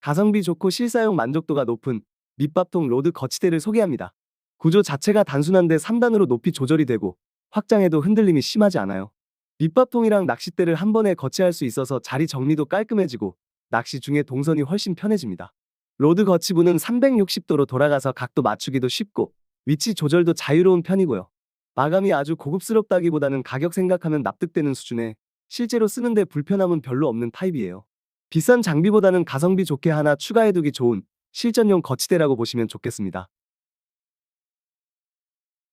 가성비 좋고 실사용 만족도가 높은 밑밥통 로드 거치대를 소개합니다. 구조 자체가 단순한데 3단으로 높이 조절이 되고 확장해도 흔들림이 심하지 않아요. 밑밥통이랑 낚싯대를 한 번에 거치할 수 있어서 자리 정리도 깔끔해지고 낚시 중에 동선이 훨씬 편해집니다. 로드 거치부는 360도로 돌아가서 각도 맞추기도 쉽고 위치 조절도 자유로운 편이고요. 마감이 아주 고급스럽다기보다는 가격 생각하면 납득되는 수준에 실제로 쓰는데 불편함은 별로 없는 타입이에요. 비싼 장비보다는 가성비 좋게 하나 추가해두기 좋은 실전용 거치대라고 보시면 좋겠습니다.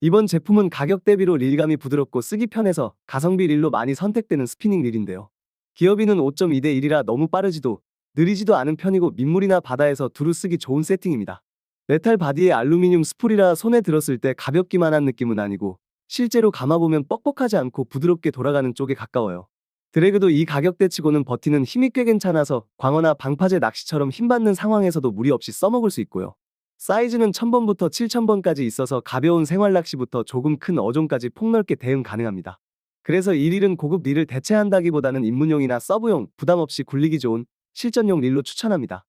이번 제품은 가격 대비로 릴감이 부드럽고 쓰기 편해서 가성비 릴로 많이 선택되는 스피닝 릴인데요. 기어비는 5.2대 1이라 너무 빠르지도 느리지도 않은 편이고 민물이나 바다에서 두루 쓰기 좋은 세팅입니다. 메탈 바디에 알루미늄 스풀이라 손에 들었을 때 가볍기만 한 느낌은 아니고 실제로 감아보면 뻑뻑하지 않고 부드럽게 돌아가는 쪽에 가까워요. 드래그도 이 가격대치고는 버티는 힘이 꽤 괜찮아서 광어나 방파제 낚시처럼 힘받는 상황에서도 무리 없이 써먹을 수 있고요. 사이즈는 1000번부터 7000번까지 있어서 가벼운 생활 낚시부터 조금 큰 어종까지 폭넓게 대응 가능합니다. 그래서 이 릴은 고급 릴을 대체한다기보다는 입문용이나 서브용 부담 없이 굴리기 좋은 실전용 릴로 추천합니다.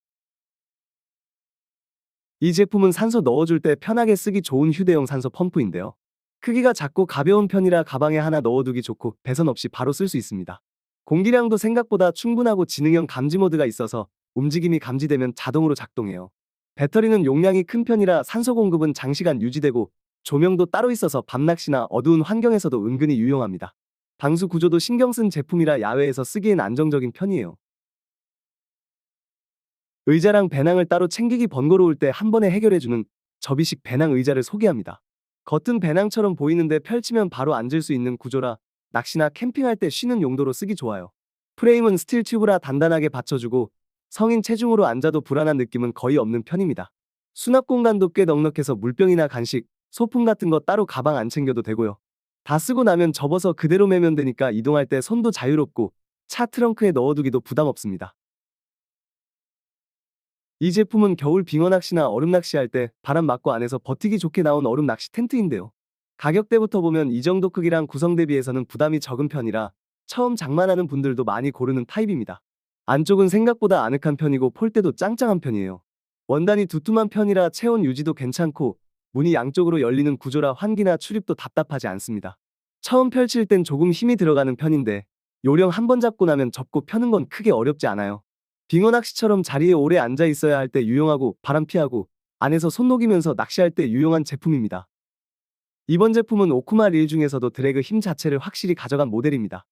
이 제품은 산소 넣어줄 때 편하게 쓰기 좋은 휴대용 산소 펌프인데요. 크기가 작고 가벼운 편이라 가방에 하나 넣어두기 좋고 배선 없이 바로 쓸 수 있습니다. 공기량도 생각보다 충분하고 지능형 감지 모드가 있어서 움직임이 감지되면 자동으로 작동해요. 배터리는 용량이 큰 편이라 산소 공급은 장시간 유지되고 조명도 따로 있어서 밤낚시나 어두운 환경에서도 은근히 유용합니다. 방수 구조도 신경 쓴 제품이라 야외에서 쓰기엔 안정적인 편이에요. 의자랑 배낭을 따로 챙기기 번거로울 때 한 번에 해결해주는 접이식 배낭 의자를 소개합니다. 겉은 배낭처럼 보이는데 펼치면 바로 앉을 수 있는 구조라 낚시나 캠핑할 때 쉬는 용도로 쓰기 좋아요. 프레임은 스틸 튜브라 단단하게 받쳐주고 성인 체중으로 앉아도 불안한 느낌은 거의 없는 편입니다. 수납 공간도 꽤 넉넉해서 물병이나 간식, 소품 같은 거 따로 가방 안 챙겨도 되고요. 다 쓰고 나면 접어서 그대로 매면 되니까 이동할 때 손도 자유롭고 차 트렁크에 넣어두기도 부담 없습니다. 이 제품은 겨울 빙어 낚시나 얼음 낚시할 때 바람 맞고 안에서 버티기 좋게 나온 얼음 낚시 텐트인데요. 가격대부터 보면 이 정도 크기랑 구성 대비해서는 부담이 적은 편이라 처음 장만하는 분들도 많이 고르는 타입입니다. 안쪽은 생각보다 아늑한 편이고 폴대도 짱짱한 편이에요. 원단이 두툼한 편이라 체온 유지도 괜찮고 문이 양쪽으로 열리는 구조라 환기나 출입도 답답하지 않습니다. 처음 펼칠 땐 조금 힘이 들어가는 편인데 요령 한 번 잡고 나면 접고 펴는 건 크게 어렵지 않아요. 빙어 낚시처럼 자리에 오래 앉아 있어야 할 때 유용하고 바람 피하고 안에서 손 녹이면서 낚시할 때 유용한 제품입니다. 이번 제품은 오쿠마 릴 중에서도 드래그 힘 자체를 확실히 가져간 모델입니다.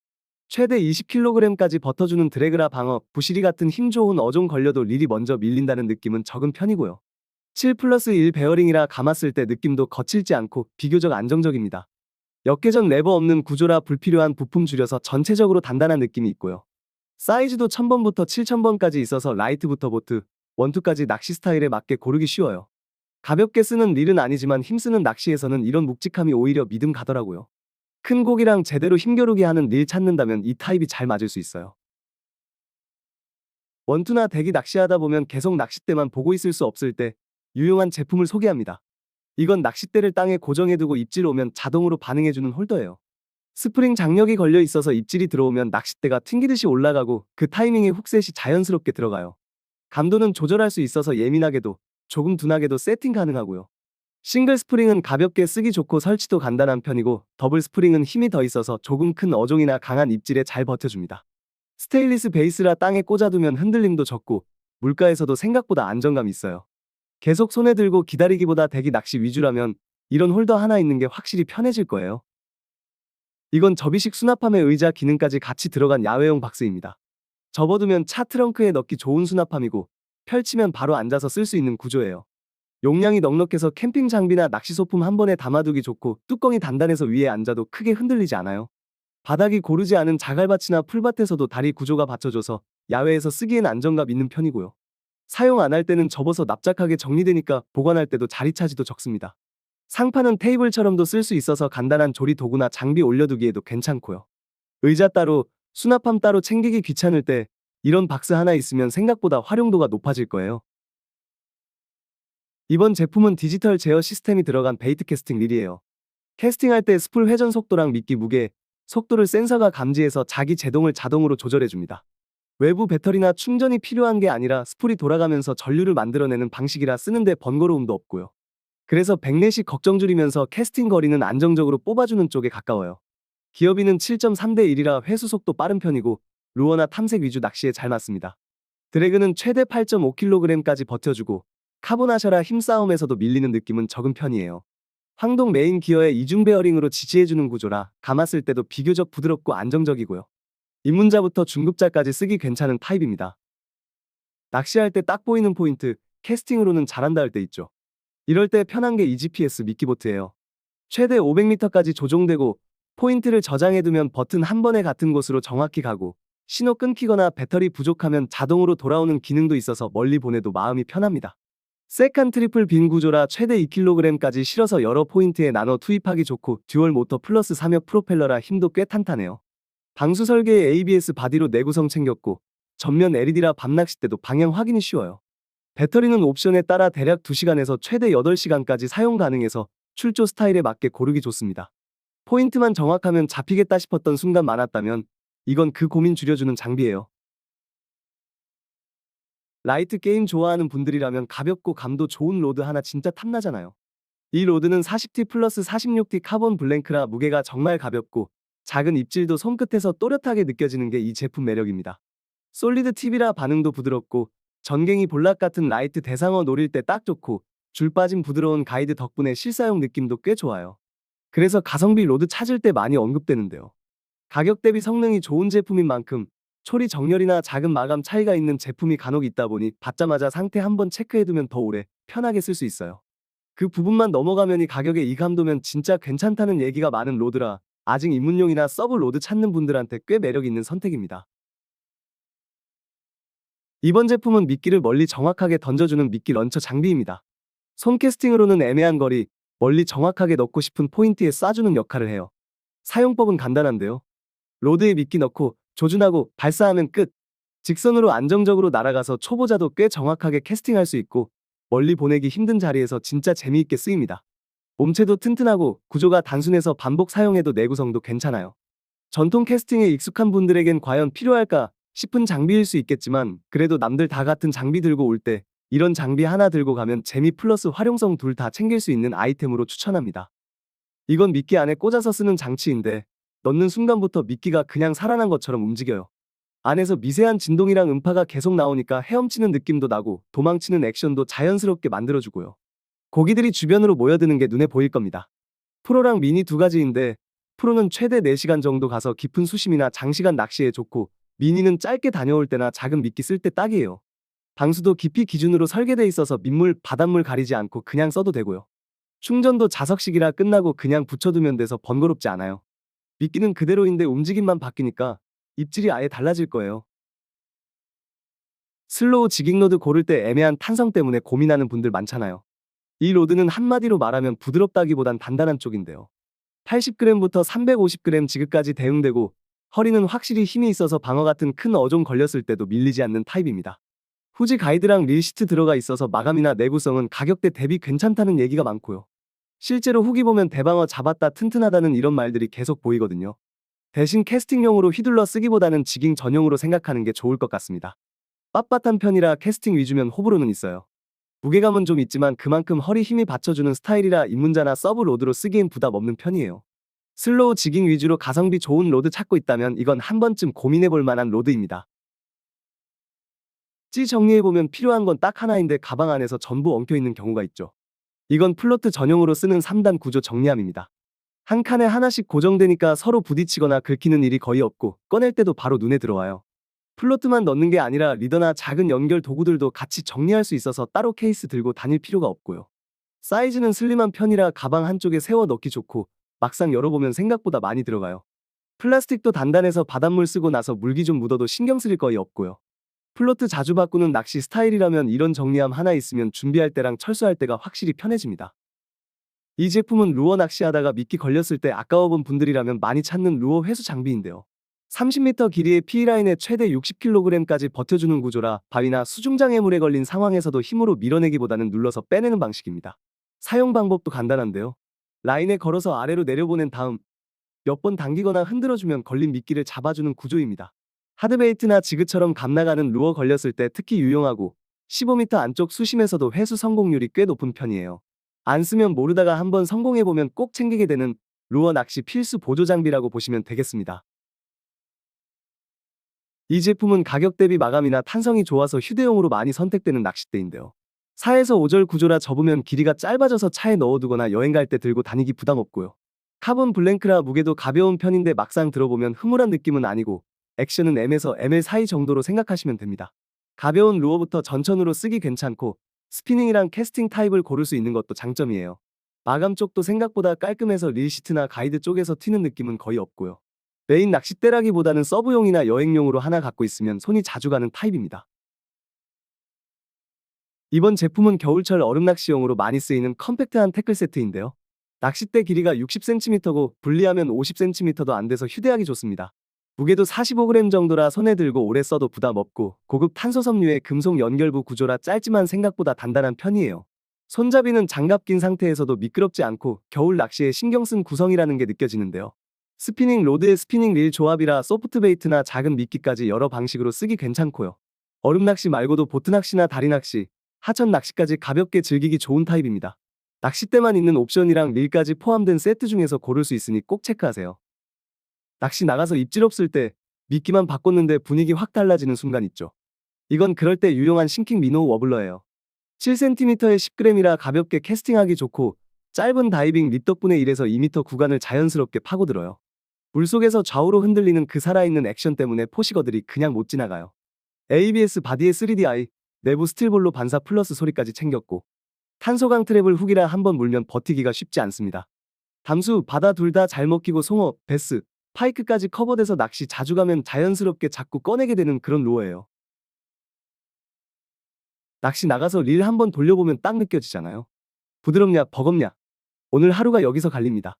최대 20kg까지 버텨주는 드래그라 방어, 부시리 같은 힘 좋은 어종 걸려도 릴이 먼저 밀린다는 느낌은 적은 편이고요. 7 플러스 1 베어링이라 감았을 때 느낌도 거칠지 않고 비교적 안정적입니다. 역회전 레버 없는 구조라 불필요한 부품 줄여서 전체적으로 단단한 느낌이 있고요. 사이즈도 1000번부터 7000번까지 있어서 라이트부터 보트, 원투까지 낚시 스타일에 맞게 고르기 쉬워요. 가볍게 쓰는 릴은 아니지만 힘쓰는 낚시에서는 이런 묵직함이 오히려 믿음 가더라고요. 큰 고기랑 제대로 힘겨루기 하는 릴 찾는다면 이 타입이 잘 맞을 수 있어요. 원투나 대기 낚시하다 보면 계속 낚싯대만 보고 있을 수 없을 때 유용한 제품을 소개합니다. 이건 낚싯대를 땅에 고정해두고 입질 오면 자동으로 반응해주는 홀더예요. 스프링 장력이 걸려 있어서 입질이 들어오면 낚싯대가 튕기듯이 올라가고 그 타이밍에 훅셋이 자연스럽게 들어가요. 감도는 조절할 수 있어서 예민하게도 조금 둔하게도 세팅 가능하고요. 싱글 스프링은 가볍게 쓰기 좋고 설치도 간단한 편이고 더블 스프링은 힘이 더 있어서 조금 큰 어종이나 강한 입질에 잘 버텨줍니다. 스테인리스 베이스라 땅에 꽂아두면 흔들림도 적고 물가에서도 생각보다 안정감 있어요. 계속 손에 들고 기다리기보다 대기 낚시 위주라면 이런 홀더 하나 있는 게 확실히 편해질 거예요. 이건 접이식 수납함에 의자 기능까지 같이 들어간 야외용 박스입니다. 접어두면 차 트렁크에 넣기 좋은 수납함이고 펼치면 바로 앉아서 쓸 수 있는 구조예요. 용량이 넉넉해서 캠핑 장비나 낚시 소품 한 번에 담아두기 좋고 뚜껑이 단단해서 위에 앉아도 크게 흔들리지 않아요. 바닥이 고르지 않은 자갈밭이나 풀밭에서도 다리 구조가 받쳐줘서 야외에서 쓰기엔 안정감 있는 편이고요. 사용 안 할 때는 접어서 납작하게 정리되니까 보관할 때도 자리 차지도 적습니다. 상판은 테이블처럼도 쓸 수 있어서 간단한 조리 도구나 장비 올려두기에도 괜찮고요. 의자 따로, 수납함 따로 챙기기 귀찮을 때 이런 박스 하나 있으면 생각보다 활용도가 높아질 거예요. 이번 제품은 디지털 제어 시스템이 들어간 베이트 캐스팅 릴이에요. 캐스팅할 때 스풀 회전 속도랑 미끼 무게, 속도를 센서가 감지해서 자기 제동을 자동으로 조절해줍니다. 외부 배터리나 충전이 필요한 게 아니라 스풀이 돌아가면서 전류를 만들어내는 방식이라 쓰는데 번거로움도 없고요. 그래서 백넷이 걱정 줄이면서 캐스팅 거리는 안정적으로 뽑아주는 쪽에 가까워요. 기어비는 7.3대 1이라 회수 속도 빠른 편이고 루어나 탐색 위주 낚시에 잘 맞습니다. 드래그는 최대 8.5kg까지 버텨주고 카보나셔라 힘싸움에서도 밀리는 느낌은 적은 편이에요. 황동 메인 기어에 이중 베어링으로 지지해주는 구조라 감았을 때도 비교적 부드럽고 안정적이고요. 입문자부터 중급자까지 쓰기 괜찮은 타입입니다. 낚시할 때 딱 보이는 포인트, 캐스팅으로는 잘한다 할 때 있죠. 이럴 때 편한 게 EGPS 미끼보트예요. 최대 500m까지 조종되고 포인트를 저장해두면 버튼 한 번에 같은 곳으로 정확히 가고 신호 끊기거나 배터리 부족하면 자동으로 돌아오는 기능도 있어서 멀리 보내도 마음이 편합니다. 세컨 트리플 빈 구조라 최대 2kg까지 실어서 여러 포인트에 나눠 투입하기 좋고 듀얼 모터 플러스 3역 프로펠러라 힘도 꽤 탄탄해요. 방수 설계에 ABS 바디로 내구성 챙겼고 전면 LED라 밤낚시 때도 방향 확인이 쉬워요. 배터리는 옵션에 따라 대략 2시간에서 최대 8시간까지 사용 가능해서 출조 스타일에 맞게 고르기 좋습니다. 포인트만 정확하면 잡히겠다 싶었던 순간 많았다면 이건 그 고민 줄여주는 장비예요. 라이트 게임 좋아하는 분들이라면 가볍고 감도 좋은 로드 하나 진짜 탐나잖아요. 이 로드는 40T 플러스 46T 카본 블랭크라 무게가 정말 가볍고 작은 입질도 손끝에서 또렷하게 느껴지는 게 이 제품 매력입니다. 솔리드 TV라 반응도 부드럽고 전갱이 볼락 같은 라이트 대상어 노릴 때 딱 좋고 줄 빠진 부드러운 가이드 덕분에 실사용 느낌도 꽤 좋아요. 그래서 가성비 로드 찾을 때 많이 언급되는데요. 가격 대비 성능이 좋은 제품인 만큼 초리 정렬이나 작은 마감 차이가 있는 제품이 간혹 있다 보니 받자마자 상태 한번 체크해두면 더 오래 편하게 쓸 수 있어요. 그 부분만 넘어가면 이 가격에 이 감도면 진짜 괜찮다는 얘기가 많은 로드라 아직 입문용이나 서브 로드 찾는 분들한테 꽤 매력 있는 선택입니다. 이번 제품은 미끼를 멀리 정확하게 던져주는 미끼 런처 장비입니다. 손 캐스팅으로는 애매한 거리, 멀리 정확하게 넣고 싶은 포인트에 쏴주는 역할을 해요. 사용법은 간단한데요. 로드에 미끼 넣고 조준하고 발사하면 끝. 직선으로 안정적으로 날아가서 초보자도 꽤 정확하게 캐스팅할 수 있고 멀리 보내기 힘든 자리에서 진짜 재미있게 쓰입니다. 몸체도 튼튼하고 구조가 단순해서 반복 사용해도 내구성도 괜찮아요. 전통 캐스팅에 익숙한 분들에겐 과연 필요할까 싶은 장비일 수 있겠지만 그래도 남들 다 같은 장비 들고 올 때 이런 장비 하나 들고 가면 재미 플러스 활용성 둘 다 챙길 수 있는 아이템으로 추천합니다. 이건 미끼 안에 꽂아서 쓰는 장치인데 넣는 순간부터 미끼가 그냥 살아난 것처럼 움직여요. 안에서 미세한 진동이랑 음파가 계속 나오니까 헤엄치는 느낌도 나고 도망치는 액션도 자연스럽게 만들어주고요. 고기들이 주변으로 모여드는 게 눈에 보일 겁니다. 프로랑 미니 두 가지인데 프로는 최대 4시간 정도 가서 깊은 수심이나 장시간 낚시에 좋고 미니는 짧게 다녀올 때나 작은 미끼 쓸 때 딱이에요. 방수도 깊이 기준으로 설계돼 있어서 민물, 바닷물 가리지 않고 그냥 써도 되고요. 충전도 자석식이라 끝나고 그냥 붙여두면 돼서 번거롭지 않아요. 미끼는 그대로인데 움직임만 바뀌니까 입질이 아예 달라질 거예요. 슬로우 지깅 로드 고를 때 애매한 탄성 때문에 고민하는 분들 많잖아요. 이 로드는 한마디로 말하면 부드럽다기보단 단단한 쪽인데요. 80g부터 350g 지그까지 대응되고 허리는 확실히 힘이 있어서 방어 같은 큰 어종 걸렸을 때도 밀리지 않는 타입입니다. 후지 가이드랑 릴시트 들어가 있어서 마감이나 내구성은 가격대 대비 괜찮다는 얘기가 많고요. 실제로 후기 보면 대방어 잡았다 튼튼하다는 이런 말들이 계속 보이거든요. 대신 캐스팅용으로 휘둘러 쓰기보다는 지깅 전용으로 생각하는 게 좋을 것 같습니다. 빳빳한 편이라 캐스팅 위주면 호불호는 있어요. 무게감은 좀 있지만 그만큼 허리 힘이 받쳐주는 스타일이라 입문자나 서브 로드로 쓰기엔 부담 없는 편이에요. 슬로우 지깅 위주로 가성비 좋은 로드 찾고 있다면 이건 한 번쯤 고민해볼 만한 로드입니다. 찌 정리해보면 필요한 건 딱 하나인데 가방 안에서 전부 엉켜있는 경우가 있죠. 이건 플로트 전용으로 쓰는 3단 구조 정리함입니다. 한 칸에 하나씩 고정되니까 서로 부딪히거나 긁히는 일이 거의 없고 꺼낼 때도 바로 눈에 들어와요. 플로트만 넣는 게 아니라 리더나 작은 연결 도구들도 같이 정리할 수 있어서 따로 케이스 들고 다닐 필요가 없고요. 사이즈는 슬림한 편이라 가방 한쪽에 세워 넣기 좋고 막상 열어보면 생각보다 많이 들어가요. 플라스틱도 단단해서 바닷물 쓰고 나서 물기 좀 묻어도 신경 쓸 거의 없고요. 플로트 자주 바꾸는 낚시 스타일이라면 이런 정리함 하나 있으면 준비할 때랑 철수할 때가 확실히 편해집니다. 이 제품은 루어 낚시하다가 미끼 걸렸을 때 아까워 본 분들이라면 많이 찾는 루어 회수 장비인데요. 30m 길이의 P라인에 최대 60kg까지 버텨주는 구조라 바위나 수중장애물에 걸린 상황에서도 힘으로 밀어내기보다는 눌러서 빼내는 방식입니다. 사용 방법도 간단한데요. 라인에 걸어서 아래로 내려보낸 다음 몇 번 당기거나 흔들어주면 걸린 미끼를 잡아주는 구조입니다. 하드베이트나 지그처럼 감나가는 루어 걸렸을 때 특히 유용하고 15m 안쪽 수심에서도 회수 성공률이 꽤 높은 편이에요. 안 쓰면 모르다가 한번 성공해보면 꼭 챙기게 되는 루어 낚시 필수 보조 장비라고 보시면 되겠습니다. 이 제품은 가격 대비 마감이나 탄성이 좋아서 휴대용으로 많이 선택되는 낚싯대인데요. 4에서 5절 구조라 접으면 길이가 짧아져서 차에 넣어두거나 여행 갈 때 들고 다니기 부담 없고요. 카본 블랭크라 무게도 가벼운 편인데 막상 들어보면 흐물한 느낌은 아니고 액션은 M에서 ML 사이 정도로 생각하시면 됩니다. 가벼운 루어부터 전천으로 쓰기 괜찮고 스피닝이랑 캐스팅 타입을 고를 수 있는 것도 장점이에요. 마감 쪽도 생각보다 깔끔해서 릴시트나 가이드 쪽에서 튀는 느낌은 거의 없고요. 메인 낚싯대라기보다는 서브용이나 여행용으로 하나 갖고 있으면 손이 자주 가는 타입입니다. 이번 제품은 겨울철 얼음 낚시용으로 많이 쓰이는 컴팩트한 태클 세트인데요. 낚싯대 길이가 60cm고 분리하면 50cm도 안 돼서 휴대하기 좋습니다. 무게도 45g 정도라 손에 들고 오래 써도 부담 없고 고급 탄소 섬유의 금속 연결부 구조라 짧지만 생각보다 단단한 편이에요. 손잡이는 장갑 낀 상태에서도 미끄럽지 않고 겨울 낚시에 신경 쓴 구성이라는 게 느껴지는데요. 스피닝 로드의 스피닝 릴 조합이라 소프트 베이트나 작은 미끼까지 여러 방식으로 쓰기 괜찮고요. 얼음 낚시 말고도 보트 낚시나 다리 낚시, 하천 낚시까지 가볍게 즐기기 좋은 타입입니다. 낚싯대만 있는 옵션이랑 릴까지 포함된 세트 중에서 고를 수 있으니 꼭 체크하세요. 낚시 나가서 입질 없을 때 미끼만 바꿨는데 분위기 확 달라지는 순간 있죠. 이건 그럴 때 유용한 싱킹 미노 워블러예요. 7cm에 10g이라 가볍게 캐스팅하기 좋고 짧은 다이빙 립 덕분에 1에서 2m 구간을 자연스럽게 파고들어요. 물속에서 좌우로 흔들리는 그 살아있는 액션 때문에 포시거들이 그냥 못 지나가요. ABS 바디에 3DI, 내부 스틸볼로 반사 플러스 소리까지 챙겼고 탄소강 트랩을 훅이라 한번 물면 버티기가 쉽지 않습니다. 담수, 바다 둘 다 잘 먹히고 송어, 베스, 파이크까지 커버돼서 낚시 자주 가면 자연스럽게 자꾸 꺼내게 되는 그런 루어예요. 낚시 나가서 릴 한번 돌려보면 딱 느껴지잖아요. 부드럽냐, 버겁냐. 오늘 하루가 여기서 갈립니다.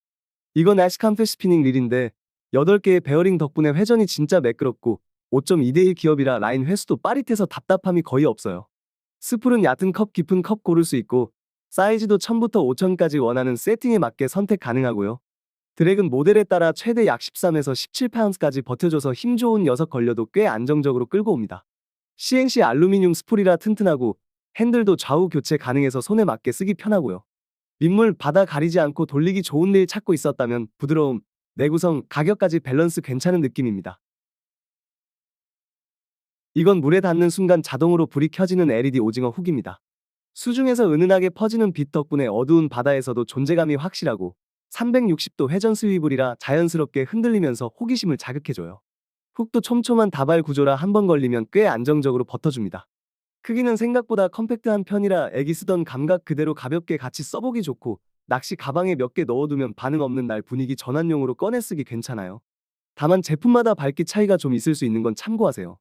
이건 애쉬캄페 스피닝 릴인데 8개의 베어링 덕분에 회전이 진짜 매끄럽고 5.2대1 기업이라 라인 회수도 빠릿해서 답답함이 거의 없어요. 스풀은 얕은 컵, 깊은 컵 고를 수 있고 사이즈도 1000부터 5000까지 원하는 세팅에 맞게 선택 가능하고요. 드랙은 모델에 따라 최대 약 13에서 17파운스까지 버텨줘서 힘 좋은 녀석 걸려도 꽤 안정적으로 끌고 옵니다. CNC 알루미늄 스풀이라 튼튼하고 핸들도 좌우 교체 가능해서 손에 맞게 쓰기 편하고요. 민물, 바다 가리지 않고 돌리기 좋은 릴 찾고 있었다면 부드러움, 내구성, 가격까지 밸런스 괜찮은 느낌입니다. 이건 물에 닿는 순간 자동으로 불이 켜지는 LED 오징어 훅입니다. 수중에서 은은하게 퍼지는 빛 덕분에 어두운 바다에서도 존재감이 확실하고 360도 회전 스위블이라 자연스럽게 흔들리면서 호기심을 자극해줘요. 훅도 촘촘한 다발 구조라 한 번 걸리면 꽤 안정적으로 버텨줍니다. 크기는 생각보다 컴팩트한 편이라 애기 쓰던 감각 그대로 가볍게 같이 써보기 좋고 낚시 가방에 몇 개 넣어두면 반응 없는 날 분위기 전환용으로 꺼내 쓰기 괜찮아요. 다만 제품마다 밝기 차이가 좀 있을 수 있는 건 참고하세요.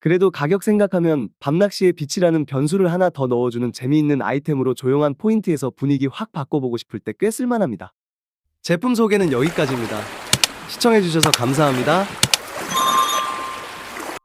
그래도 가격 생각하면 밤낚시에 빛이라는 변수를 하나 더 넣어주는 재미있는 아이템으로 조용한 포인트에서 분위기 확 바꿔보고 싶을 때 꽤 쓸만합니다. 제품 소개는 여기까지입니다. 시청해주셔서 감사합니다.